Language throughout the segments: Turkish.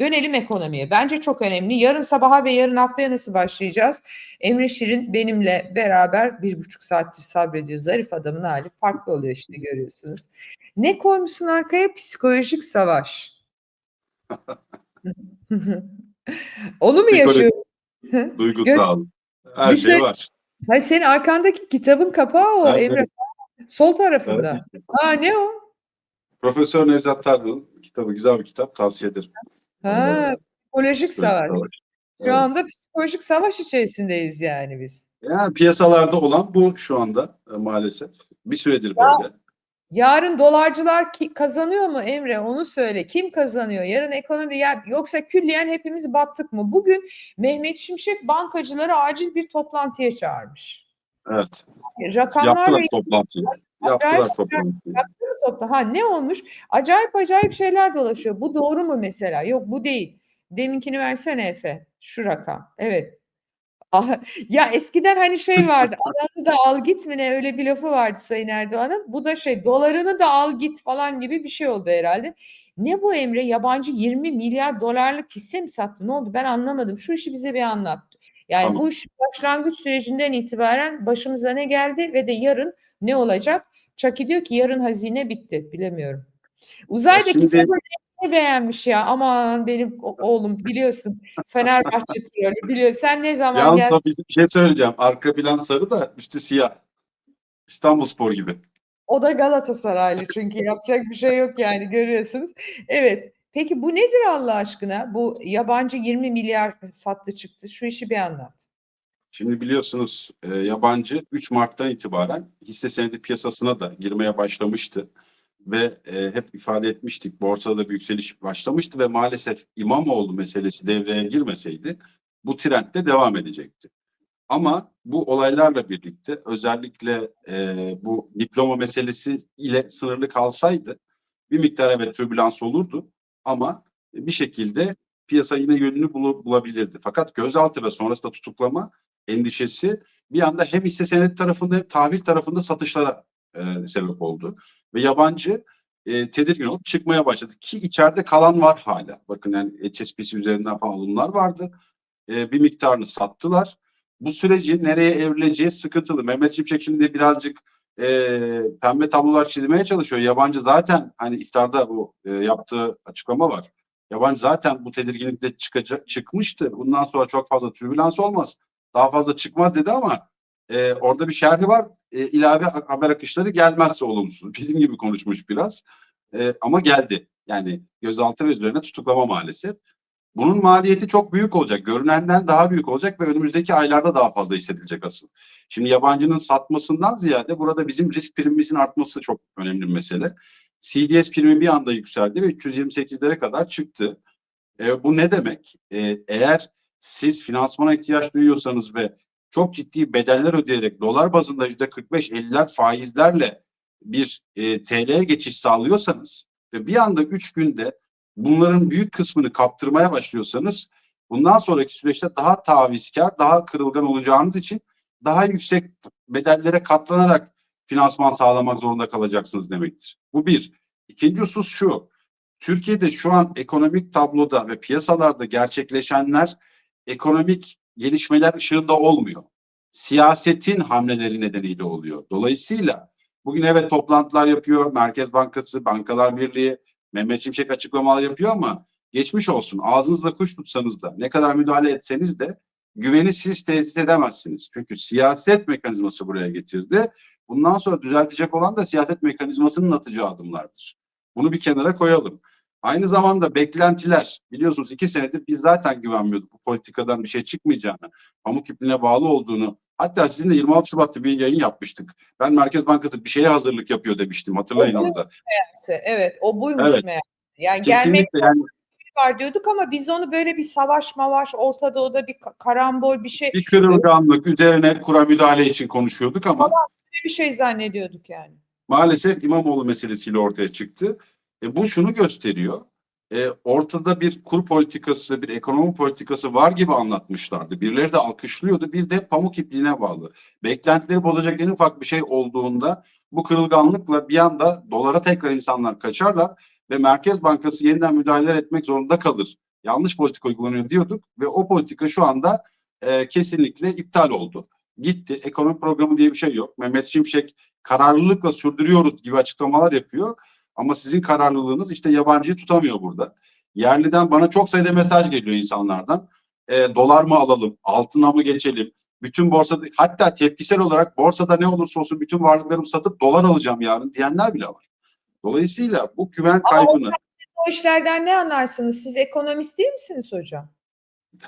Dönelim ekonomiye. Bence çok önemli. Yarın sabaha ve yarın haftaya nasıl başlayacağız? Emre Şirin benimle beraber bir buçuk saattir sabrediyor. Zarif adamın hali farklı oluyor işte görüyorsunuz. Ne koymuşsun arkaya? Psikolojik savaş. Onu mu yaşıyoruz? Duygusal. Her Bir şey şey- var. Hayır senin arkandaki kitabın kapağı o Evet, Emre. Sol tarafında. Aa ne o? Profesör Nevzat Tarhan'ın kitabı güzel bir kitap tavsiye ederim. Ha, psikolojik savaş. Savaş. Şu Evet. anda psikolojik savaş içerisindeyiz yani biz. Yani piyasalarda olan bu şu anda e, maalesef. Bir süredir böyle. Yarın dolarcılar ki, kazanıyor mu Emre? Onu söyle. Kim kazanıyor? Yarın ekonomi ya, yoksa külliyen hepimiz battık mı? Bugün Mehmet Şimşek bankacıları acil bir toplantıya çağırmış. Evet. Rakamlar Yaptılar ve toplantıyı. Yaptılar toplantıyı. topla. Ha ne olmuş? Acayip acayip şeyler dolaşıyor. Bu doğru mu mesela? Yok bu değil. Deminkini versene Efe. Şu rakam. Evet. Ah, Ya eskiden hani şey vardı. Adamı da al git mi ne öyle bir lafı vardı Sayın Erdoğan'ın. Bu da şey dolarını da al git falan gibi bir şey oldu herhalde. Ne bu Emre? Yabancı 20 milyar dolarlık hisse mi sattı? Ne oldu? Ben anlamadım. Şu işi bize bir anlat. Yani Tamam. bu iş başlangıç sürecinden itibaren başımıza ne geldi ve de yarın ne olacak? Çaki diyor ki yarın hazine bitti. Bilemiyorum. Uzayda şimdi- kitabı ne beğenmiş ya. Aman benim oğlum biliyorsun. Fenerbahçe trolü biliyor. Sen ne zaman Yalnız gelsin? da bir şey söyleyeceğim. Arka plan sarı da üstü siyah. İstanbul Spor gibi. O da Galatasaraylı çünkü yapacak bir şey yok yani görüyorsunuz. Evet. Peki bu nedir Allah aşkına? Bu yabancı 20 milyar sattı çıktı. Şu işi bir anlat. Şimdi biliyorsunuz e, yabancı 3 Mart'tan itibaren hisse senedi piyasasına da girmeye başlamıştı. Ve e, hep ifade etmiştik borsada da bir yükseliş başlamıştı ve maalesef İmamoğlu meselesi devreye girmeseydi bu trend de devam edecekti. Ama bu olaylarla birlikte özellikle e, bu diploma meselesi ile sınırlı kalsaydı bir miktar evet türbülans olurdu ama bir şekilde piyasa yine yönünü bulabilirdi. Fakat gözaltı ve sonrasında tutuklama endişesi bir anda hem hisse senedi tarafında hem tahvil tarafında satışlara e, sebep oldu. Ve yabancı e, tedirgin olup çıkmaya başladı. Ki içeride kalan var hala. Bakın yani HSBC üzerinden falan alımlar vardı. E, bir miktarını sattılar. Bu süreci nereye evrileceği sıkıntılı. Mehmet Şimşek şimdi birazcık e, pembe tablolar çizmeye çalışıyor. Yabancı zaten hani iftarda bu e, yaptığı açıklama var. Yabancı zaten bu tedirginlikle çıkacak, çıkmıştı. Bundan sonra çok fazla türbülans olmaz. Daha fazla çıkmaz dedi ama e, orada bir şerhi var. E, ilave haber akışları gelmezse olumsuz. Bizim gibi konuşmuş biraz. E, ama geldi. Yani gözaltı ve üzerine tutuklama maalesef. Bunun maliyeti çok büyük olacak. Görünenden daha büyük olacak ve önümüzdeki aylarda daha fazla hissedilecek asıl. Şimdi yabancının satmasından ziyade burada bizim risk primimizin artması çok önemli bir mesele. CDS primi bir anda yükseldi ve 328'lere kadar çıktı. E, bu ne demek? E, eğer siz finansmana ihtiyaç duyuyorsanız ve çok ciddi bedeller ödeyerek dolar bazında yüzde 45-50'ler faizlerle bir e, TL'ye geçiş sağlıyorsanız ve bir anda 3 günde bunların büyük kısmını kaptırmaya başlıyorsanız bundan sonraki süreçte daha tavizkar, daha kırılgan olacağınız için daha yüksek bedellere katlanarak finansman sağlamak zorunda kalacaksınız demektir. Bu bir. İkinci husus şu. Türkiye'de şu an ekonomik tabloda ve piyasalarda gerçekleşenler ekonomik gelişmeler ışığında olmuyor. Siyasetin hamleleri nedeniyle oluyor. Dolayısıyla bugün evet toplantılar yapıyor. Merkez Bankası, Bankalar Birliği, Mehmet Şimşek açıklamalar yapıyor ama geçmiş olsun. Ağzınızla kuş tutsanız da ne kadar müdahale etseniz de güveni siz tehdit edemezsiniz. Çünkü siyaset mekanizması buraya getirdi. Bundan sonra düzeltecek olan da siyaset mekanizmasının atacağı adımlardır. Bunu bir kenara koyalım. Aynı zamanda beklentiler biliyorsunuz iki senedir biz zaten güvenmiyorduk bu politikadan bir şey çıkmayacağını, pamuk ipliğine bağlı olduğunu. Hatta sizinle 26 Şubat'ta bir yayın yapmıştık. Ben Merkez Bankası bir şeye hazırlık yapıyor demiştim hatırlayın O bu- orada. Meğerse, Evet o buymuş Evet. Yani gelmek Kesinlikle yani var diyorduk ama biz onu böyle bir savaş mavaş Orta Doğu'da bir ka- karambol bir şey bir kırılganlık üzerine kura müdahale için konuşuyorduk ama bir şey zannediyorduk yani. maalesef İmamoğlu meselesiyle ortaya çıktı. E, bu şunu gösteriyor. E, ortada bir kur politikası, bir ekonomi politikası var gibi anlatmışlardı. Birileri de alkışlıyordu. Biz de pamuk ipliğine bağlı. Beklentileri bozacak en ufak bir şey olduğunda bu kırılganlıkla bir anda dolara tekrar insanlar kaçarlar ve Merkez Bankası yeniden müdahaleler etmek zorunda kalır. yanlış politika uygulanıyor diyorduk ve o politika şu anda e, kesinlikle iptal oldu. Gitti. Ekonomi programı diye bir şey yok. Mehmet Şimşek kararlılıkla sürdürüyoruz gibi açıklamalar yapıyor. Ama sizin kararlılığınız işte yabancıyı tutamıyor burada. Yerliden bana çok sayıda mesaj geliyor insanlardan. E, dolar mı alalım, altına mı geçelim? Bütün borsada hatta tepkisel olarak borsada ne olursa olsun bütün varlıklarımı satıp dolar alacağım yarın diyenler bile var. Dolayısıyla bu güven kaybını O işlerden ne anlarsınız? Siz ekonomist değil misiniz hocam?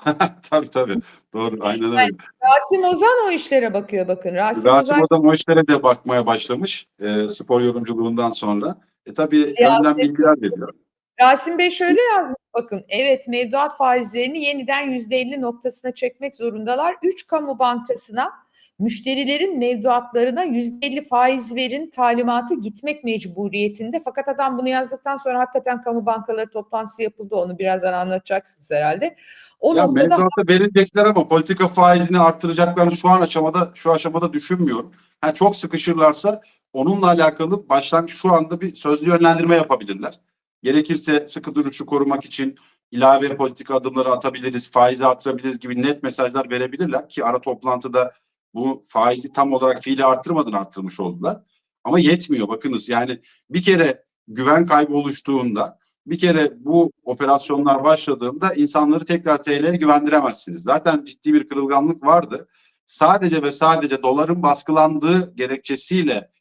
tabii tabii doğru aynen öyle. Rasim Ozan o işlere bakıyor bakın. Rasim, Rasim Ozan Ozan o işlere de bakmaya başlamış e, spor yorumculuğundan sonra. E tabii Siyaset- önden bilgiler veriyor. Rasim Bey şöyle yazmış bakın. Evet mevduat faizlerini yeniden %50 noktasına çekmek zorundalar. 3 kamu bankasına müşterilerin mevduatlarına %50 faiz verin talimatı gitmek mecburiyetinde. Fakat adam bunu yazdıktan sonra hakikaten kamu bankaları toplantısı yapıldı. Onu birazdan anlatacaksınız herhalde. O Ya noktada verilecekler ama politika faizini arttıracaklarını şu an aşamada şu aşamada düşünmüyorum. Ha, çok sıkışırlarsa onunla alakalı başlangıç şu anda bir sözlü yönlendirme yapabilirler. Gerekirse sıkı duruşu korumak için ilave politika adımları atabiliriz, faizi artırabiliriz gibi net mesajlar verebilirler ki ara toplantıda bu faizi tam olarak fiili artırmadan arttırmış oldular. Ama yetmiyor bakınız yani bir kere güven kaybı oluştuğunda bir kere bu operasyonlar başladığında insanları tekrar TL'ye güvendiremezsiniz. Zaten ciddi bir kırılganlık vardı. Sadece ve sadece doların baskılandığı gerekçesiyle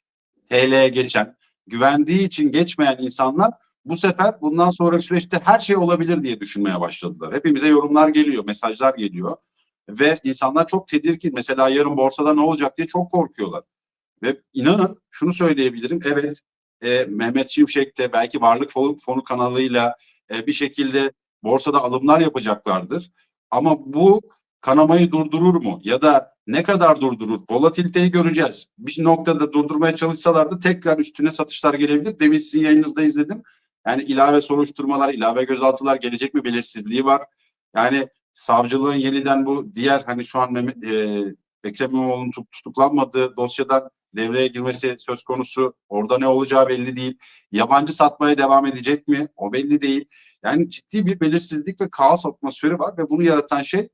TL'ye geçen, güvendiği için geçmeyen insanlar bu sefer bundan sonraki süreçte her şey olabilir diye düşünmeye başladılar. Hepimize yorumlar geliyor, mesajlar geliyor ve insanlar çok tedirgin. Mesela yarın borsada ne olacak diye çok korkuyorlar. Ve inanın şunu söyleyebilirim. Evet e, Mehmet Şimşek de belki Varlık Fonu, Fonu kanalıyla e, bir şekilde borsada alımlar yapacaklardır. Ama bu kanamayı durdurur mu? Ya da ne kadar durdurur? Volatiliteyi göreceğiz. Bir noktada durdurmaya çalışsalardı tekrar üstüne satışlar gelebilir. Demin sizin yayınınızda izledim. Yani ilave soruşturmalar, ilave gözaltılar gelecek mi belirsizliği var. Yani savcılığın yeniden bu diğer hani şu an Mehmet, e, Ekrem İmamoğlu'nun tut- tutuklanmadığı dosyadan devreye girmesi söz konusu. Orada ne olacağı belli değil. Yabancı satmaya devam edecek mi? O belli değil. Yani ciddi bir belirsizlik ve kaos atmosferi var ve bunu yaratan şey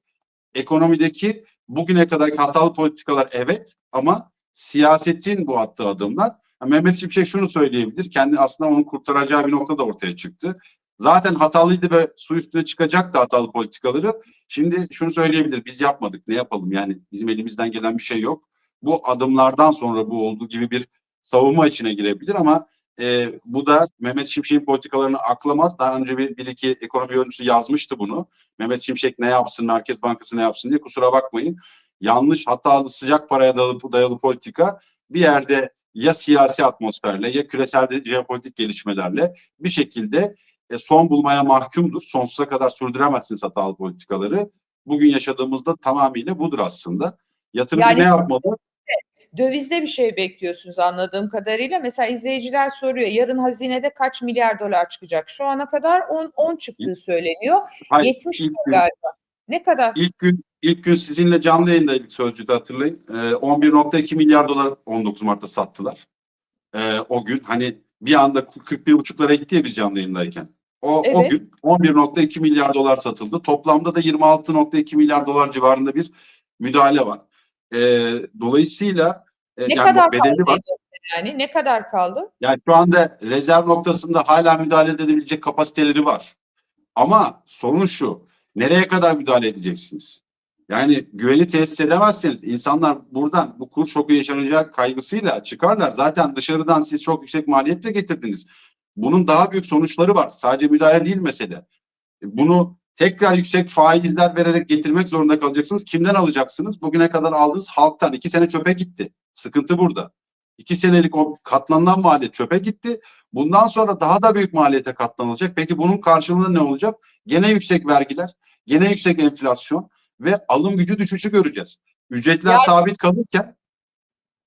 ekonomideki bugüne kadar hatalı politikalar evet ama siyasetin bu attığı adımlar. Ha, Mehmet Şimşek şunu söyleyebilir. Kendi aslında onu kurtaracağı bir nokta da ortaya çıktı. Zaten hatalıydı ve su üstüne çıkacaktı hatalı politikaları. Şimdi şunu söyleyebilir. Biz yapmadık. Ne yapalım? Yani bizim elimizden gelen bir şey yok. Bu adımlardan sonra bu olduğu gibi bir savunma içine girebilir ama e, bu da Mehmet Şimşek'in politikalarını aklamaz. Daha önce bir, bir iki ekonomi yorumcusu yazmıştı bunu. Mehmet Şimşek ne yapsın, Merkez Bankası ne yapsın diye kusura bakmayın. Yanlış, hatalı, sıcak paraya dayalı, dayalı politika bir yerde ya siyasi atmosferle ya küresel jeopolitik gelişmelerle bir şekilde e, son bulmaya mahkumdur. Sonsuza kadar sürdüremezsiniz hatalı politikaları. Bugün yaşadığımızda tamamıyla budur aslında. Yatırımcı Yani ne yapmalı? dövizde bir şey bekliyorsunuz anladığım kadarıyla. Mesela izleyiciler soruyor yarın hazinede kaç milyar dolar çıkacak? Şu ana kadar 10, 10 çıktığı söyleniyor. Hayır, 70 ilk gün- galiba. Ne kadar? İlk gün ilk gün sizinle canlı yayındaydık Sözcü'de hatırlayın. Ee, 11.2 milyar dolar 19 Mart'ta sattılar. Ee, o gün hani bir anda 41.5'lara gitti ya biz canlı yayındayken. O, o Evet. gün 11.2 milyar dolar satıldı. Toplamda da 26.2 milyar dolar civarında bir müdahale var. Ee, dolayısıyla e, Ne yani kadar bedeli kaldı var. yani? Ne kadar kaldı? Yani şu anda rezerv noktasında hala müdahale edebilecek kapasiteleri var. Ama sorun şu. Nereye kadar müdahale edeceksiniz? Yani güveni tesis edemezseniz insanlar buradan bu kur şoku yaşanacağı kaygısıyla çıkarlar. Zaten dışarıdan siz çok yüksek maliyetle getirdiniz. Bunun daha büyük sonuçları var. Sadece müdahale değil mesele. Bunu tekrar yüksek faizler vererek getirmek zorunda kalacaksınız. Kimden alacaksınız? Bugüne kadar aldığınız halktan. iki sene çöpe gitti. Sıkıntı burada. İki senelik o katlanılan maliyet çöpe gitti. Bundan sonra daha da büyük maliyete katlanılacak. Peki bunun karşılığında ne olacak? Gene yüksek vergiler, gene yüksek enflasyon ve alım gücü düşüşü göreceğiz. Ücretler Yani- sabit kalırken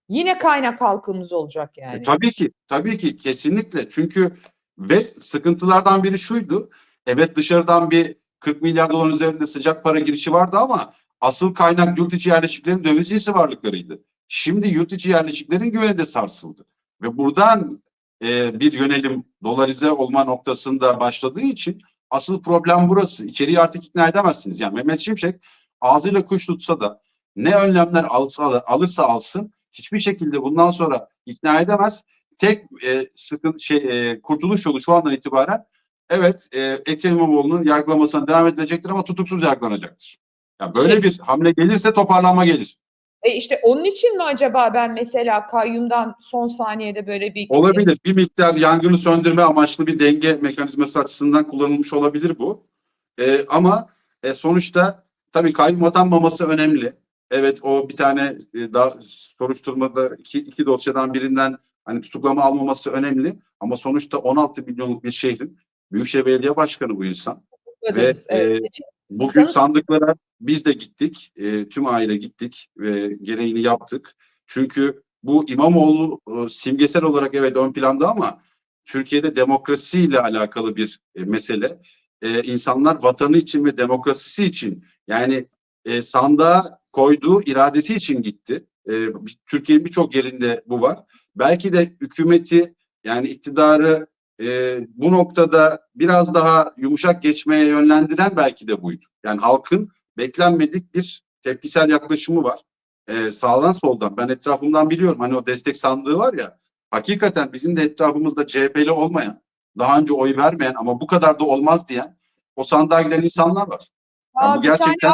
Yine kaynak halkımız olacak yani. e, tabii ki, tabii ki kesinlikle. Çünkü ve sıkıntılardan biri şuydu. Evet dışarıdan bir 40 milyar dolar üzerinde sıcak para girişi vardı ama asıl kaynak yurt içi yerleşiklerin döviz cinsi varlıklarıydı. Şimdi yurt içi yerleşiklerin güveni de sarsıldı. Ve buradan e, bir yönelim dolarize olma noktasında başladığı için Asıl problem burası. İçeriği artık ikna edemezsiniz. Yani Mehmet Şimşek ağzıyla kuş tutsa da ne önlemler alsa, alırsa alsın hiçbir şekilde bundan sonra ikna edemez. Tek e, sıkıntı şey e, kurtuluş yolu şu andan itibaren evet e, Ekrem İmamoğlu'nun yargılamasına devam edilecektir ama tutuksuz yargılanacaktır. Yani böyle Şey- bir hamle gelirse toparlanma gelir. E işte onun için mi acaba ben mesela kayyumdan son saniyede böyle bir Olabilir. Bir miktar yangını söndürme amaçlı bir denge mekanizması açısından kullanılmış olabilir bu. Ee, ama e, sonuçta tabii kayyum atanmaması önemli. Evet o bir tane e, daha soruşturmada iki, iki dosyadan birinden hani tutuklama almaması önemli. Ama sonuçta 16 milyonluk bir şehrin Büyükşehir Belediye Başkanı bu insan. Kutladınız. ve, Evet. Bugün İnsanın- sandıklara biz de gittik. e, tüm aile gittik ve gereğini yaptık. Çünkü bu İmamoğlu e, simgesel olarak evet ön planda ama Türkiye'de demokrasiyle alakalı bir e, mesele. E, insanlar vatanı için ve demokrasisi için yani e, sandığa koyduğu iradesi için gitti. E, Türkiye'nin birçok yerinde bu var. Belki de hükümeti yani iktidarı e, bu noktada biraz daha yumuşak geçmeye yönlendiren belki de buydu. Yani halkın beklenmedik bir tepkisel yaklaşımı var. E, sağdan soldan ben etrafımdan biliyorum hani o destek sandığı var ya hakikaten bizim de etrafımızda CHP'li olmayan daha önce oy vermeyen ama bu kadar da olmaz diyen o sandığa giden insanlar var. Yani Aa, bu bir tane gerçekten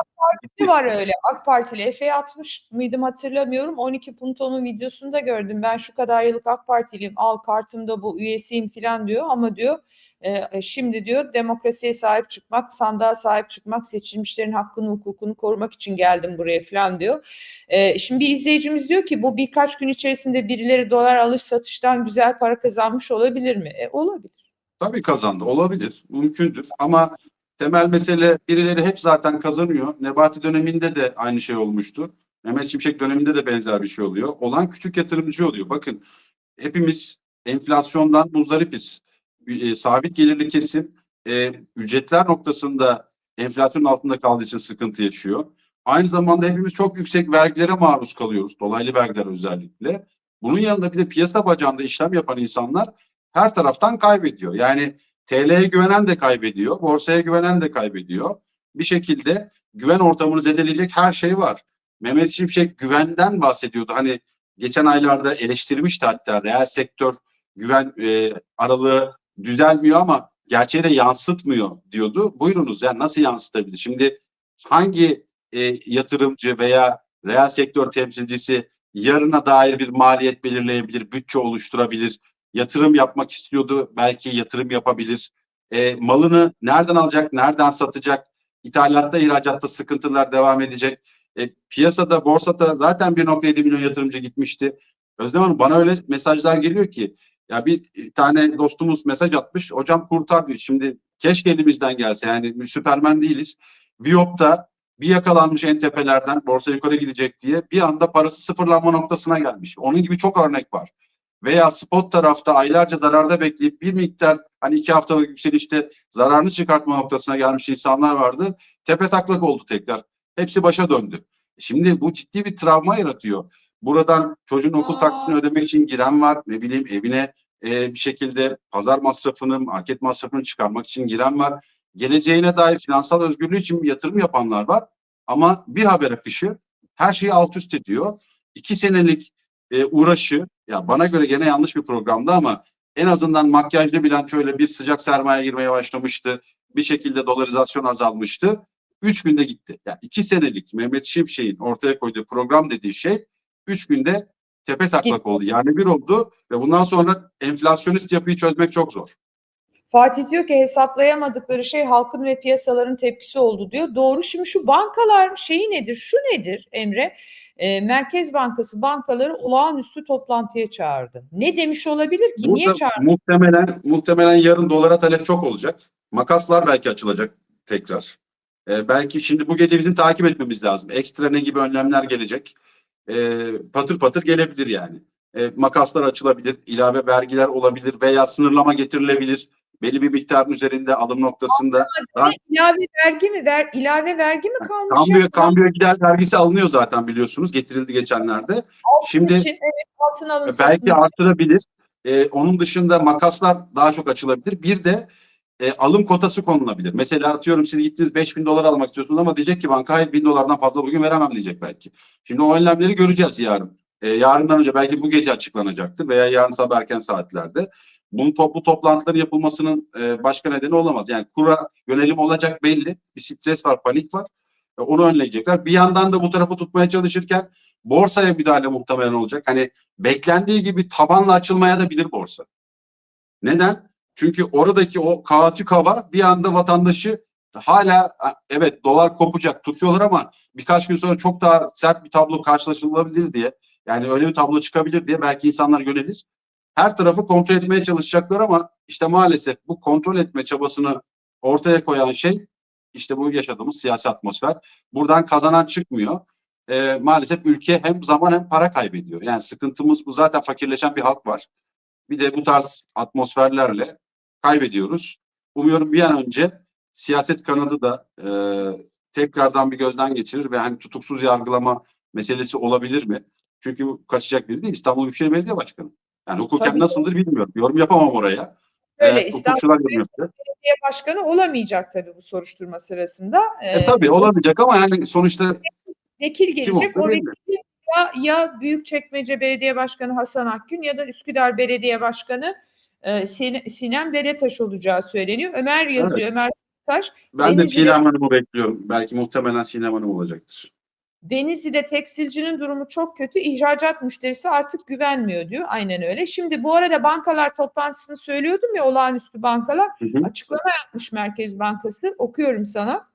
Ne var öyle AK Partili Efe'ye atmış mıydım hatırlamıyorum. 12 Punto'nun videosunda gördüm. Ben şu kadar yıllık AK Partiliyim. Al kartımda bu üyesiyim falan diyor ama diyor e, şimdi diyor demokrasiye sahip çıkmak, sandığa sahip çıkmak, seçilmişlerin hakkını, hukukunu korumak için geldim buraya falan diyor. E, şimdi bir izleyicimiz diyor ki bu birkaç gün içerisinde birileri dolar alış satıştan güzel para kazanmış olabilir mi? E, olabilir. Tabii kazandı. Olabilir. Mümkündür. Ama temel mesele birileri hep zaten kazanıyor. Nebati döneminde de aynı şey olmuştu. Mehmet Şimşek döneminde de benzer bir şey oluyor. Olan küçük yatırımcı oluyor. Bakın hepimiz enflasyondan muzdaripiz. E, sabit gelirli kesim e, ücretler noktasında enflasyon altında kaldığı için sıkıntı yaşıyor. Aynı zamanda hepimiz çok yüksek vergilere maruz kalıyoruz. Dolaylı vergiler özellikle. Bunun yanında bir de piyasa bacağında işlem yapan insanlar her taraftan kaybediyor. Yani TL'ye güvenen de kaybediyor, borsaya güvenen de kaybediyor. Bir şekilde güven ortamını zedeleyecek her şey var. Mehmet Şimşek güvenden bahsediyordu. Hani geçen aylarda eleştirmişti hatta reel sektör güven e, aralığı düzelmiyor ama gerçeğe de yansıtmıyor diyordu. Buyurunuz yani nasıl yansıtabilir? Şimdi hangi e, yatırımcı veya reel sektör temsilcisi yarına dair bir maliyet belirleyebilir, bütçe oluşturabilir, yatırım yapmak istiyordu. Belki yatırım yapabilir. E, malını nereden alacak, nereden satacak? İthalatta, ihracatta sıkıntılar devam edecek. E, piyasada, borsada zaten 1.7 milyon yatırımcı gitmişti. Özlem Hanım bana öyle mesajlar geliyor ki ya bir tane dostumuz mesaj atmış. Hocam kurtar diyor. Şimdi keşke elimizden gelse. Yani süpermen değiliz. Viyop'ta bir yakalanmış en tepelerden borsa yukarı gidecek diye bir anda parası sıfırlanma noktasına gelmiş. Onun gibi çok örnek var veya spot tarafta aylarca zararda bekleyip bir miktar hani iki haftalık yükselişte zararını çıkartma noktasına gelmiş insanlar vardı. Tepe taklak oldu tekrar. Hepsi başa döndü. Şimdi bu ciddi bir travma yaratıyor. Buradan çocuğun okul taksisini ödemek için giren var. Ne bileyim evine e, bir şekilde pazar masrafını, market masrafını çıkarmak için giren var. Geleceğine dair finansal özgürlüğü için yatırım yapanlar var. Ama bir haber akışı her şeyi alt üst ediyor. İki senelik e, uğraşı ya bana göre gene yanlış bir programdı ama en azından makyajlı bilançoyla bir sıcak sermaye girmeye başlamıştı. Bir şekilde dolarizasyon azalmıştı. Üç günde gitti. Yani iki senelik Mehmet Şimşek'in ortaya koyduğu program dediği şey üç günde tepe taklak oldu. Yani bir oldu ve bundan sonra enflasyonist yapıyı çözmek çok zor. Fatih diyor ki hesaplayamadıkları şey halkın ve piyasaların tepkisi oldu diyor. Doğru. Şimdi şu bankalar şeyi nedir? Şu nedir Emre? Ee, Merkez Bankası bankaları olağanüstü toplantıya çağırdı. Ne demiş olabilir ki? Niye Burada çağırdı? muhtemelen muhtemelen yarın dolara talep çok olacak. Makaslar belki açılacak tekrar. Ee, belki şimdi bu gece bizim takip etmemiz lazım. Ekstra ne gibi önlemler gelecek? Ee, patır patır gelebilir yani. Ee, makaslar açılabilir, ilave vergiler olabilir veya sınırlama getirilebilir. Belli bir miktarın üzerinde alım noktasında. Ha. İlave vergi mi? Ver, ilave vergi mi kalmış? Kambiyo, kambiyo gider vergisi alınıyor zaten biliyorsunuz. Getirildi geçenlerde. Altın Şimdi için, evet, altın alın belki artırabilir. Ee, onun dışında makaslar daha çok açılabilir. Bir de e, alım kotası konulabilir. Mesela atıyorum siz gittiniz 5000 dolar almak istiyorsunuz ama diyecek ki banka hayır 1000 dolardan fazla bugün veremem diyecek belki. Şimdi o önlemleri göreceğiz yarın. E, yarından önce belki bu gece açıklanacaktır veya yarın sabah erken saatlerde. Bunun top, bu toplantıların yapılmasının e, başka nedeni olamaz. Yani kura yönelim olacak belli. Bir stres var, panik var. E, onu önleyecekler. Bir yandan da bu tarafı tutmaya çalışırken borsaya müdahale muhtemelen olacak. Hani beklendiği gibi tabanla açılmaya da bilir borsa. Neden? Çünkü oradaki o kaotik hava bir anda vatandaşı hala evet dolar kopacak tutuyorlar ama birkaç gün sonra çok daha sert bir tablo karşılaşılabilir diye yani öyle bir tablo çıkabilir diye belki insanlar yönelir. Her tarafı kontrol etmeye çalışacaklar ama işte maalesef bu kontrol etme çabasını ortaya koyan şey işte bu yaşadığımız siyasi atmosfer. Buradan kazanan çıkmıyor. Ee, maalesef ülke hem zaman hem para kaybediyor. Yani sıkıntımız bu zaten fakirleşen bir halk var. Bir de bu tarz atmosferlerle kaybediyoruz. Umuyorum bir an önce siyaset kanadı da e, tekrardan bir gözden geçirir ve hani tutuksuz yargılama meselesi olabilir mi? Çünkü bu kaçacak biri değil. İstanbul Büyükşehir Belediye Başkanı. Yani hukuken Tabii. nasıldır bilmiyorum. Yorum yapamam oraya. Öyle, Evet, İstanbul. Belediye başkanı olamayacak tabii bu soruşturma sırasında. E, Ee, tabii olamayacak ama yani sonuçta Vekil gelecek. O vekil ya, ya Büyükçekmece Belediye Başkanı Hasan Akgün ya da Üsküdar Belediye Başkanı e, Sin- Sinem Dedetaş olacağı söyleniyor. Ömer yazıyor. Ömer Taş. ben de Denizli'de- Sinem Hanım'ı bekliyorum. Belki muhtemelen Sinem Hanım olacaktır. Denizli'de tekstilcinin durumu çok kötü. İhracat müşterisi artık güvenmiyor diyor. Aynen öyle. Şimdi bu arada bankalar toplantısını söylüyordum ya olağanüstü bankalar. Hı hı. Açıklama yapmış Merkez Bankası. Okuyorum sana.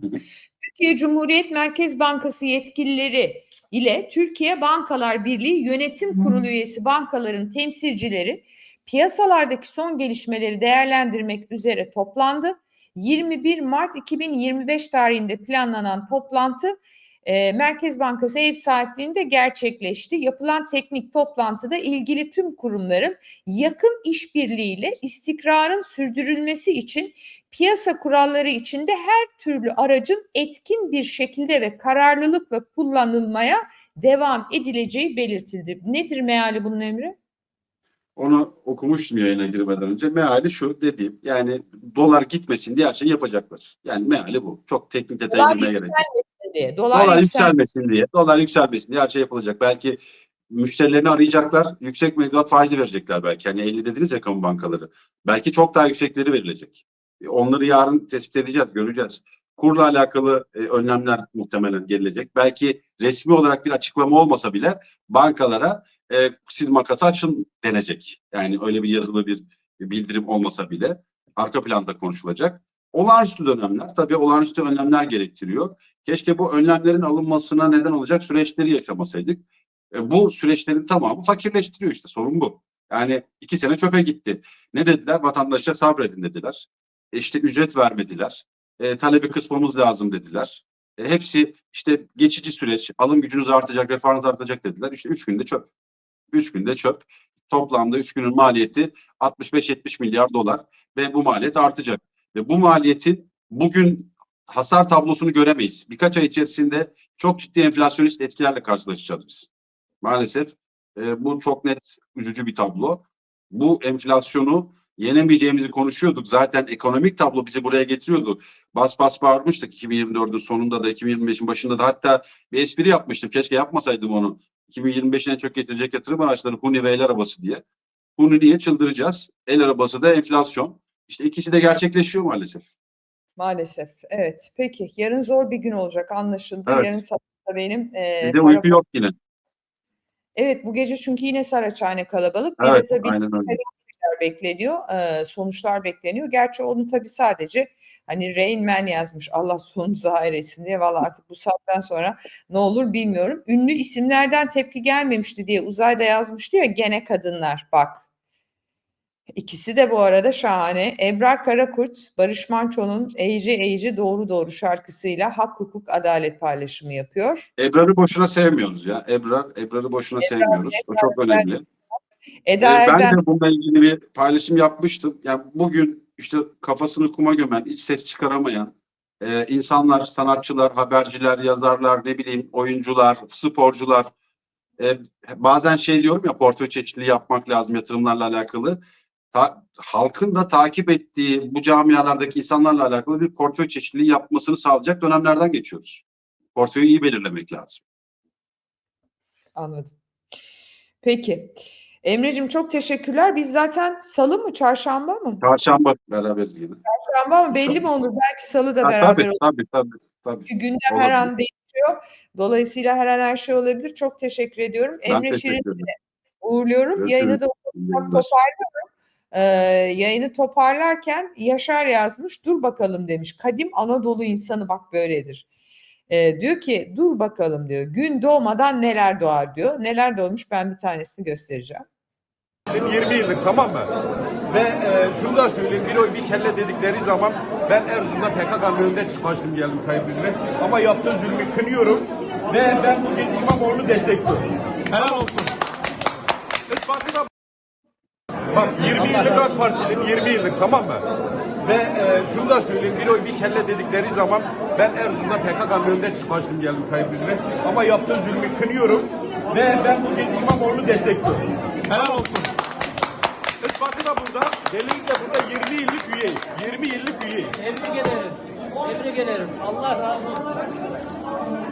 Hı hı. Türkiye Cumhuriyet Merkez Bankası yetkilileri ile Türkiye Bankalar Birliği Yönetim Kurulu üyesi bankaların temsilcileri piyasalardaki son gelişmeleri değerlendirmek üzere toplandı. 21 Mart 2025 tarihinde planlanan toplantı e, Merkez Bankası ev sahipliğinde gerçekleşti. Yapılan teknik toplantıda ilgili tüm kurumların yakın işbirliğiyle istikrarın sürdürülmesi için piyasa kuralları içinde her türlü aracın etkin bir şekilde ve kararlılıkla kullanılmaya devam edileceği belirtildi. Nedir meali bunun emri? Onu okumuştum yayına girmeden önce. Meali şu dediğim yani dolar gitmesin diye her şeyi yapacaklar. Yani meali bu. Çok teknik girmeye gerek yok. Diye. Dolar, Dolar yüksel- yükselmesin diye. Dolar yükselmesin diye her şey yapılacak. Belki müşterilerini arayacaklar. Yüksek mevduat faizi verecekler belki. Hani 50 dediniz ya kamu bankaları. Belki çok daha yüksekleri verilecek. E, Onları yarın tespit edeceğiz, göreceğiz. Kurla alakalı e, önlemler muhtemelen gelecek. Belki resmi olarak bir açıklama olmasa bile bankalara e, siz makası açın denecek. Yani öyle bir yazılı bir bildirim olmasa bile arka planda konuşulacak. Olağanüstü dönemler tabii olağanüstü önlemler gerektiriyor. Keşke bu önlemlerin alınmasına neden olacak süreçleri yaşamasaydık. E, bu süreçlerin tamamı fakirleştiriyor işte sorun bu. Yani iki sene çöpe gitti. Ne dediler? Vatandaşa sabredin dediler. E, işte ücret vermediler. E, talebi kısmamız lazım dediler. E, hepsi işte geçici süreç, alım gücünüz artacak, refahınız artacak dediler. İşte üç günde çöp. Üç günde çöp. Toplamda üç günün maliyeti 65-70 milyar dolar ve bu maliyet artacak. Ve bu maliyetin bugün hasar tablosunu göremeyiz. Birkaç ay içerisinde çok ciddi enflasyonist etkilerle karşılaşacağız biz. Maalesef e, bu çok net üzücü bir tablo. Bu enflasyonu yenemeyeceğimizi konuşuyorduk. Zaten ekonomik tablo bizi buraya getiriyordu. Bas bas bağırmıştık 2024'ün sonunda da 2025'in başında da hatta bir espri yapmıştım. Keşke yapmasaydım onu. 2025'in en çok getirecek yatırım araçları Huni ve el arabası diye. Huni niye çıldıracağız? El arabası da enflasyon. İşte ikisi de gerçekleşiyor maalesef. Maalesef. Evet. Peki. Yarın zor bir gün olacak anlaşıldı. Evet. Yarın sabah benim e, Bir de uyku yok yine. Evet bu gece çünkü yine Saraçhane kalabalık. Bir de Evet, tabii aynen öyle. bekleniyor. e, sonuçlar bekleniyor. Gerçi onu tabii sadece hani Rain Man yazmış Allah sonumuzu hayır etsin diye. Valla artık bu saatten sonra ne olur bilmiyorum. Ünlü isimlerden tepki gelmemişti diye uzayda yazmıştı ya gene kadınlar bak. İkisi de bu arada şahane. Ebrar Karakurt, Barış Manço'nun Eğri Eğri Doğru Doğru şarkısıyla hak hukuk adalet paylaşımı yapıyor. Ebrar'ı boşuna sevmiyoruz ya. Ebrar, Ebrar'ı boşuna sevmiyoruz. O çok önemli. Eda Ee, ben de bununla ilgili bir paylaşım yapmıştım. Yani bugün işte kafasını kuma gömen, hiç ses çıkaramayan e, insanlar, sanatçılar, haberciler, yazarlar, ne bileyim oyuncular, sporcular e, bazen şey diyorum ya portföy çeşitliliği yapmak lazım yatırımlarla alakalı. Ta- halkın da takip ettiği bu camialardaki insanlarla alakalı bir portföy çeşitliliği yapmasını sağlayacak dönemlerden geçiyoruz. Portföyü iyi belirlemek lazım. Anladım. Peki. Emre'cim çok teşekkürler. Biz zaten salı mı, çarşamba mı? Çarşamba beraberiz yine. Çarşamba mı? Belli mi olur? Belki salı da Ha, beraber tabii, olur. tabii, tabii, tabii. Çünkü gündem her Olabilir. an değişiyor. Dolayısıyla her an her şey olabilir. Çok teşekkür ediyorum. Ben Emre Şirin'i uğurluyorum. Görüşürüz. Yayını da toparlıyorum. Ee, yayını toparlarken Yaşar yazmış. Dur bakalım demiş. Kadim Anadolu insanı bak böyledir. Ee, diyor ki dur bakalım diyor. Gün doğmadan neler doğar diyor. Neler doğmuş ben bir tanesini göstereceğim. 20 yıllık tamam mı? Ve e, şunu da söyleyeyim bir oy bir kelle dedikleri zaman ben Erzurum'da PKK'nın önünde çıkmıştım geldim Üzül'e. Ama yaptığı zulmü kınıyorum ve ben bugün İmamoğlu'nu destekliyorum. Helal olsun. Ispatı da Bak 20 yıllık AK Parti'nin 20 yıllık tamam mı? Ve e, şunu da söyleyeyim bir oy bir kelle dedikleri zaman ben Erzurum'da PKK'nın önünde çıkmıştım geldim Tayyip Üzül'e. Ama yaptığı zulmü kınıyorum ve ben bugün İmamoğlu'nu destekliyorum. Helal olsun. Ispatı da burada, delil de burada 20 yıllık üyeyim. 20 yıllık üyeyim. Tebrik ederim. Tebrik ederim. Allah razı olsun.